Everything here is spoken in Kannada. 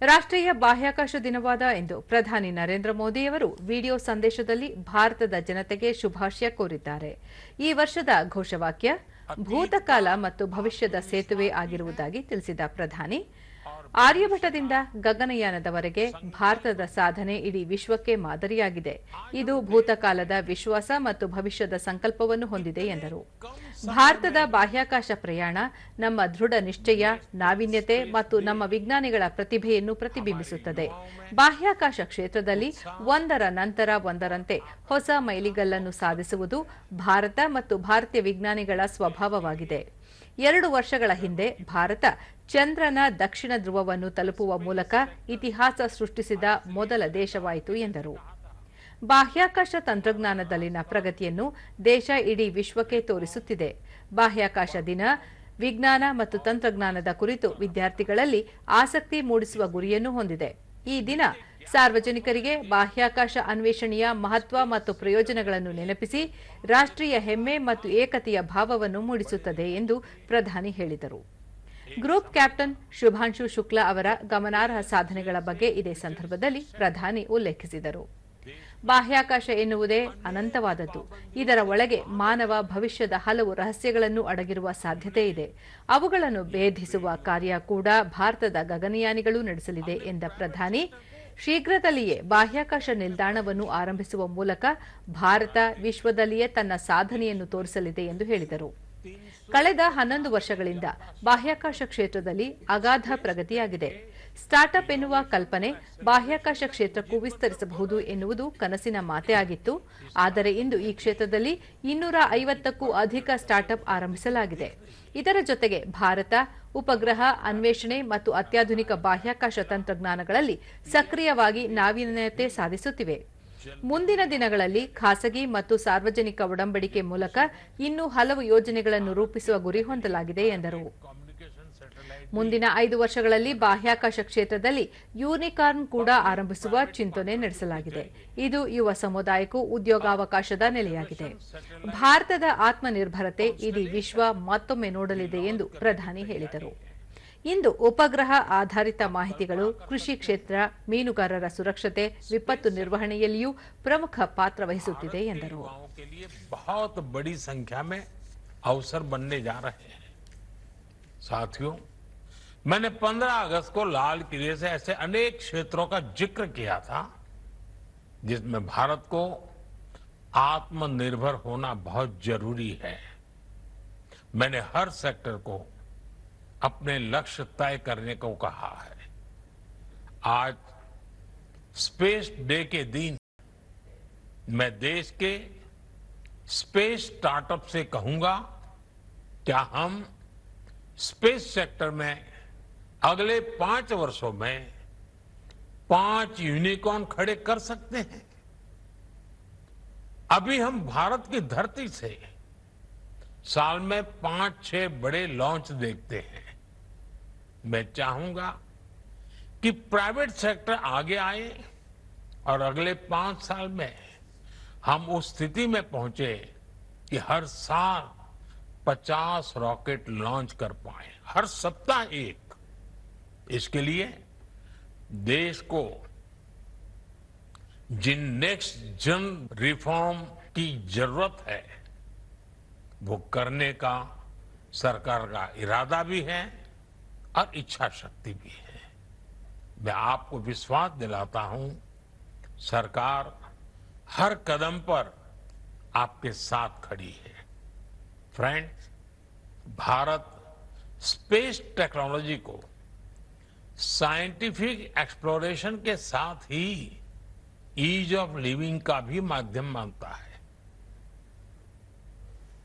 ರಾಷ್ಟ್ರೀಯ ಬಾಹ್ಯಾಕಾಶ ದಿನವಾದ ಎಂದು ಪ್ರಧಾನಿ ನರೇಂದ್ರ ಮೋದಿಯವರು ವಿಡಿಯೋ ಸಂದೇಶದಲ್ಲಿ ಭಾರತದ ಜನತೆಗೆ ಶುಭಾಶಯ ಕೋರಿದ್ದಾರೆ. ಈ ವರ್ಷದ ಘೋಷವಾಕ್ಯ ಭೂತಕಾಲ ಮತ್ತು ಭವಿಷ್ಯದ ಸೇತುವೆ ಆಗಿರುವುದಾಗಿ ತಿಳಿಸಿದ ಪ್ರಧಾನಿ ಆರ್ಯಭಟದಿಂದ ಗಗನಯಾನದವರೆಗೆ ಭಾರತದ ಸಾಧನೆ ಇಡೀ ವಿಶ್ವಕ್ಕೆ ಮಾದರಿಯಾಗಿದೆ. ಇದು ಭೂತಕಾಲದ ವಿಶ್ವಾಸ ಮತ್ತು ಭವಿಷ್ಯದ ಸಂಕಲ್ಪವನ್ನು ಹೊಂದಿದೆ ಎಂದರು. ಭಾರತದ ಬಾಹ್ಯಾಕಾಶ ಪ್ರಯಾಣ, ನಮ್ಮ ದೃಢ ನಿಶ್ಚಯ, ನಾವೀನ್ಯತೆ ಮತ್ತು ನಮ್ಮ ವಿಜ್ಞಾನಿಗಳ ಪ್ರತಿಭೆಯನ್ನು ಪ್ರತಿಬಿಂಬಿಸುತ್ತದೆ. ಬಾಹ್ಯಾಕಾಶ ಕ್ಷೇತ್ರದಲ್ಲಿ ಒಂದರ ನಂತರ ಒಂದರಂತೆ ಹೊಸ ಮೈಲಿಗಲ್ಲನ್ನು ಸಾಧಿಸುವುದು ಭಾರತ ಮತ್ತು ಭಾರತೀಯ ವಿಜ್ಞಾನಿಗಳ ಸ್ವಭಾವವಾಗಿದೆ. ಎರಡು ವರ್ಷಗಳ ಹಿಂದೆ ಭಾರತ ಚಂದ್ರನ ದಕ್ಷಿಣ ಧ್ರುವವನ್ನು ತಲುಪುವ ಮೂಲಕ ಇತಿಹಾಸ ಸೃಷ್ಟಿಸಿದ ಮೊದಲ ದೇಶವಾಯಿತು ಎಂದರು. ಬಾಹ್ಯಾಕಾಶ ತಂತ್ರಜ್ಞಾನದಲ್ಲಿನ ಪ್ರಗತಿಯನ್ನು ದೇಶ ಇಡೀ ವಿಶ್ವಕ್ಕೆ ತೋರಿಸುತ್ತಿದೆ. ಬಾಹ್ಯಾಕಾಶ ದಿನ ವಿಜ್ಞಾನ ಮತ್ತು ತಂತ್ರಜ್ಞಾನದ ಕುರಿತು ವಿದ್ಯಾರ್ಥಿಗಳಲ್ಲಿ ಆಸಕ್ತಿ ಮೂಡಿಸುವ ಗುರಿಯನ್ನು ಹೊಂದಿದೆ. ಈ ದಿನ ಸಾರ್ವಜನಿಕರಿಗೆ ಬಾಹ್ಯಾಕಾಶ ಅನ್ವೇಷಣೆಯ ಮಹತ್ವ ಮತ್ತು ಪ್ರಯೋಜನಗಳನ್ನು ನೆನಪಿಸಿ, ರಾಷ್ಟ್ರೀಯ ಹೆಮ್ಮೆ ಮತ್ತು ಏಕತೆಯ ಭಾವವನ್ನು ಮೂಡಿಸುತ್ತದೆ ಎಂದು ಪ್ರಧಾನಿ ಹೇಳಿದರು. ಗ್ರೂಪ್ ಕ್ಯಾಪ್ಟನ್ ಶುಭಾಂಶು ಶುಕ್ಲಾ ಅವರ ಗಮನಾರ್ಹ ಸಾಧನೆಗಳ ಬಗ್ಗೆ ಇದೇ ಸಂದರ್ಭದಲ್ಲಿ ಪ್ರಧಾನಿ ಉಲ್ಲೇಖಿಸಿದರು. ಬಾಹ್ಯಾಕಾಶ ಎನ್ನುವುದೇ ಅನಂತವಾದದ್ದು. ಇದರ ಒಳಗೆ ಮಾನವ ಭವಿಷ್ಯದ ಹಲವು ರಹಸ್ಯಗಳನ್ನು ಅಡಗಿರುವ ಸಾಧ್ಯತೆ ಇದೆ. ಅವುಗಳನ್ನು ಭೇದಿಸುವ ಕಾರ್ಯ ಕೂಡ ಭಾರತದ ಗಗನಯಾನಿಗಳು ನಡೆಸಲಿದೆ ಎಂದ ಪ್ರಧಾನಿ, ಶೀಘ್ರದಲ್ಲಿಯೇ ಬಾಹ್ಯಾಕಾಶ ನಿಲ್ದಾಣವನ್ನು ಆರಂಭಿಸುವ ಮೂಲಕ ಭಾರತ ವಿಶ್ವದಲ್ಲಿಯೇ ತನ್ನ ಸಾಧನೆಯನ್ನು ತೋರಿಸಲಿದೆ ಎಂದು ಹೇಳಿದರು. ಕಳೆದ ಹನ್ನೊಂದು ವರ್ಷಗಳಿಂದ ಬಾಹ್ಯಾಕಾಶ ಕ್ಷೇತ್ರದಲ್ಲಿ ಅಗಾಧ ಪ್ರಗತಿಯಾಗಿದೆ. ಸ್ಟಾರ್ಟ್ಅಪ್ ಎನ್ನುವ ಕಲ್ಪನೆ ಬಾಹ್ಯಾಕಾಶ ಕ್ಷೇತ್ರಕ್ಕೂ ವಿಸ್ತರಿಸಬಹುದು ಎನ್ನುವುದು ಕನಸಿನ ಮಾತೇ ಆಗಿತ್ತು. ಆದರೆ ಇಂದು ಈ ಕ್ಷೇತ್ರದಲ್ಲಿ ಇನ್ನೂರ ಐವತ್ತಕ್ಕೂ ಅಧಿಕ ಸ್ಟಾರ್ಟ್ಅಪ್ ಆರಂಭಿಸಲಾಗಿದೆ. ಇದರ ಜೊತೆಗೆ ಭಾರತ, ಉಪಗ್ರಹ, ಅನ್ವೇಷಣೆ ಮತ್ತು ಅತ್ಯಾಧುನಿಕ ಬಾಹ್ಯಾಕಾಶ ತಂತ್ರಜ್ಞಾನಗಳಲ್ಲಿ ಸಕ್ರಿಯವಾಗಿ ನಾವೀನ್ಯತೆ ಸಾಧಿಸುತ್ತಿವೆ. ಮುಂದಿನ ದಿನಗಳಲ್ಲಿ ಖಾಸಗಿ ಮತ್ತು ಸಾರ್ವಜನಿಕ ಒಡಂಬಡಿಕೆ ಮೂಲಕ ಇನ್ನೂ ಹಲವು ಯೋಜನೆಗಳನ್ನು ರೂಪಿಸುವ ಗುರಿ ಹೊಂದಲಾಗಿದೆ ಎಂದರು. ಮುಂದಿನ ಐದು ವರ್ಷಗಳಲ್ಲಿ ಬಾಹ್ಯಾಕಾಶ ಕ್ಷೇತ್ರದಲ್ಲಿ ಯೂನಿಕಾರ್ನ್ ಕೂಡ ಆರಂಭಿಸುವ ಚಿಂತನೆ ನಡೆಸಲಾಗಿದೆ. ಇದು ಯುವ ಸಮುದಾಯಕ್ಕೂ ಉದ್ಯೋಗಾವಕಾಶದ ನೆಲೆಯಾಗಿದೆ. ಭಾರತದ ಆತ್ಮನಿರ್ಭರತೆ ಇಡೀ ವಿಶ್ವ ಮತ್ತೊಮ್ಮೆ ನೋಡಲಿದೆ ಎಂದು ಪ್ರಧಾನಿ ಹೇಳಿದರು. ಇಂದು ಉಪಗ್ರಹ ಆಧಾರಿತ ಮಾಹಿತಿಗಳು ಕೃಷಿ ಕ್ಷೇತ್ರ ಮೀನುಗಾರರ ಸುರಕ್ಷತೆ ವಿಪತ್ತು ನಿರ್ವಹಣೆಯಲ್ಲಿಯೂ ಪ್ರಮುಖ ಪಾತ್ರ ವಹಿಸುತ್ತಿದೆ ಎಂದರು युवाओं के लिए बहुत बड़ी संख्या में अवसर बनने जा रहे हैं साथियों मैंने 15 अगस्त को लाल किले से ऐसे अनेक क्षेत्रों का जिक्र किया था जिसमें भारत को आत्मनिर्भर होना बहुत जरूरी है मैंने हर सेक्टर को अपने लक्ष्य तय करने को कहा है। आज स्पेस डे के दिन मैं देश के स्पेस स्टार्टअप से कहूँगा, क्या हम स्पेस सेक्टर में अगले पाँच वर्षों में पाँच यूनिकॉर्न खड़े कर सकते हैं? अभी हम भारत की धरती से साल में पाँच छह बड़े लॉन्च देखते हैं। मैं चाहूँगा कि प्राइवेट सेक्टर आगे आए और अगले पाँच साल में हम उस स्थिति में पहुँचे कि हर साल 50 रॉकेट लॉन्च कर पाए। हर सप्ताह एक। इसके लिए देश को जिन नेक्स्ट जन रिफॉर्म की ज़रूरत है, वो करने का सरकार का इरादा भी है और इच्छा शक्ति भी है। मैं आपको विश्वास दिलाता हूँ, सरकार हर कदम पर आपके साथ खड़ी है। फ्रेंड्स, भारत स्पेस टेक्नोलॉजी को साइंटिफिक एक्सप्लोरेशन के साथ ही ईज ऑफ़ लिविंग का भी माध्यम मानता है।